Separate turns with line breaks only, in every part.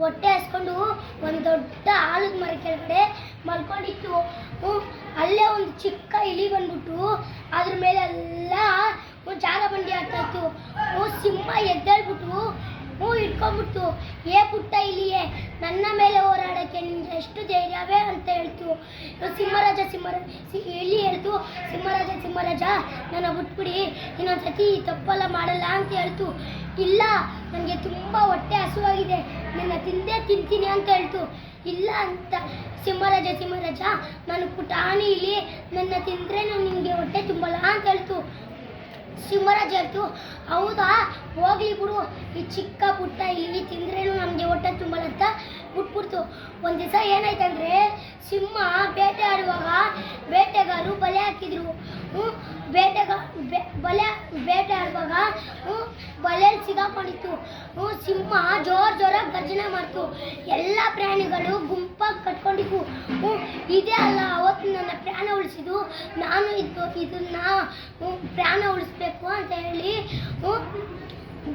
ಹೊಟ್ಟೆ ಹಸ್ಕೊಂಡು ಒಂದು ದೊಡ್ಡ ಆಲದ ಮರ ಕೆಳಗಡೆ ಮಲ್ಕೊಂಡಿತ್ತು. ಅಲ್ಲೇ ಒಂದು ಚಿಕ್ಕ ಇಲಿ ಬಂದ್ಬಿಟ್ಟು ಅದ್ರ ಮೇಲೆ ಎಲ್ಲ ಜಾಗ ಬಂಡಿ ಆಡ್ತಾ ಇತ್ತು. ಸಿಂಹ ಎದ್ದೇಳ್ಬಿಟ್ಟು ಹ್ಞೂ ಇಟ್ಕೊಂಡ್ಬಿಡ್ತು ಏ ಪುಟ್ಟ ಇಲಿಯೇ, ನನ್ನ ಮೇಲೆ ಹೋರಾಡೋಕ್ಕೆ ನಿಮ್ಗೆ ಎಷ್ಟು ಧೈರ್ಯವೇ ಅಂತ ಹೇಳ್ತು. ಸಿಂಹರಾಜ ಸಿಂಹರ ಇಲಿ ಹೇಳ್ತು, ಸಿಂಹರಾಜ ಸಿಂಹರಾಜ, ನನ್ನ ಬಿಟ್ಬಿಡಿ. ಇನ್ನೊಂದ್ಸತಿ ಸತಿ ತಪ್ಪೆಲ್ಲ ಮಾಡಲ್ಲ ಅಂತ ಹೇಳ್ತು. ಇಲ್ಲ ನನಗೆ ತುಂಬ ಹೊಟ್ಟೆ ಹಸುವಾಗಿದೆ ನನ್ನ ತಿಂದೇ ತಿಂತೀನಿ ಅಂತ ಹೇಳ್ತು. ಇಲ್ಲ ಅಂತ. ಸಿಂಹರಾಜ ಸಿಂಹರಾಜ, ನಾನು ಪುಟಾಣಿ ಇಲ್ಲಿ. ನನ್ನ ತಿಂದ್ರೆ ನಿಮಗೆ ಹೊಟ್ಟೆ ತುಂಬಲ್ಲ ಅಂತ ಹೇಳ್ತು. ಸಿಂಹರಾಜ ಹೇಳ್ತು, ಹೌದಾ? ಹೋಗ್ಲಿ ಬಿಡು. ಈ ಚಿಕ್ಕ ಪುಟ್ಟ ಇಲ್ಲಿ ತಿಂದ್ರೇನು ನಮಗೆ ಹೊಟ್ಟೆ ತುಂಬಲ್ಲ ಅಂತ ಬಿಟ್ಬಿಡ್ತು. ಒಂದು ದಿವಸ ಏನಾಯ್ತಂದ್ರೆ ಸಿಂಹ ಬೇಟೆ ಆಡುವಾಗ ಬೇಟೆಗಾರರು ಬಲೆ ಹಾಕಿದ್ರು. ಬೇಟೆಗ ಬಲೆ ಬೇಟೆ ಆಡುವಾಗ ಬಲೆಯಲ್ಲಿ ಸಿಗಾಕೊಂಡಿತ್ತು. ಸಿಂಹ ಜೋರ್ ಜೋರಾಗಿ ಗರ್ಜನೆ ಮಾಡ್ತು. ಎಲ್ಲ ಪ್ರಾಣಿಗಳು ಗುಂಪಾಗಿ ಕಟ್ಕೊಂಡಿದ್ವು. ಇದೇ ಅಲ್ಲ ಅವತ್ತು ನನ್ನ ಪ್ರಾಣ ಉಳಿಸಿದ್ದು. ನಾನು ಇದು ಇದನ್ನ ಪ್ರಾಣ ಉಳಿಸ್ಬೇಕು ಅಂತ ಹೇಳಿ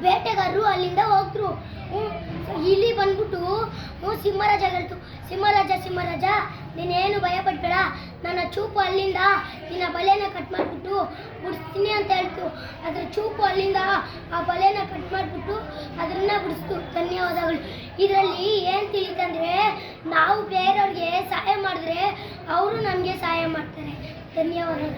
ಬೇಟೆಗಾರರು ಅಲ್ಲಿಂದ ಹೋದ್ರು ಹ್ಞೂ, ಇಲಿ ಬಂದ್ಬಿಟ್ಟು ಸಿಂಹರಾಜ ಹೇಳ್ತು. ಸಿಂಹರಾಜ ಸಿಂಹರಾಜ ನೀನೇನು ಭಯ ಪಡ್ಬೇಡ ನನ್ನ ಚೂಪು ಅಲ್ಲಿಂದ ನಿನ್ನ ಬಲೆನ ಕಟ್ ಮಾಡಿಬಿಟ್ಟು ಬಿಡಿಸ್ತೀನಿ ಅಂತ ಹೇಳ್ತು. ಅದ್ರ ಚೂಪು ಅಲ್ಲಿಂದ ಆ ಬಲೆನ ಕಟ್ ಮಾಡಿಬಿಟ್ಟು ಅದನ್ನ ಬಿಡಿಸ್ತು. ಧನ್ಯವಾದಗಳು. ಇದರಲ್ಲಿ ಏನು ತಿಳಿತಂದ್ರೆ ನಾವು ಬೇರೆಯವ್ರಿಗೆ ಸಹಾಯ ಮಾಡಿದ್ರೆ ಅವರು ನಮಗೆ ಸಹಾಯ ಮಾಡ್ತಾರೆ. ಧನ್ಯವಾದಗಳು.